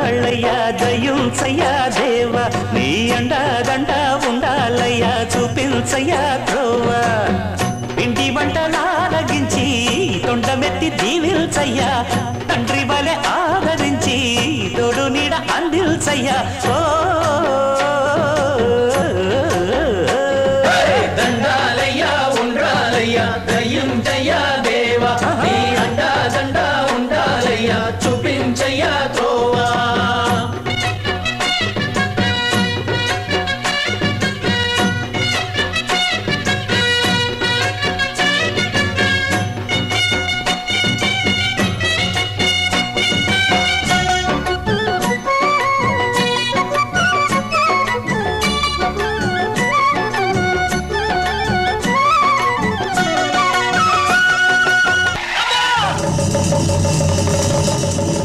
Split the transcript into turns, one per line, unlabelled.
ఉండాలయ్యా జయించయ్యా దేవా. నీ అండా గంట ఉండాలయ్యా చూపించయ్యా త్రోవా. ఇంటి వంట నారగించి తొండమెత్తి దీవిల్చయ్యా తండ్రి వలె ఆదరించి తోడు నీడ అందిల్చయ్యా ఓ. దండాలయ్యా ఉండాలయ్యా దయం జయా ハハハハ!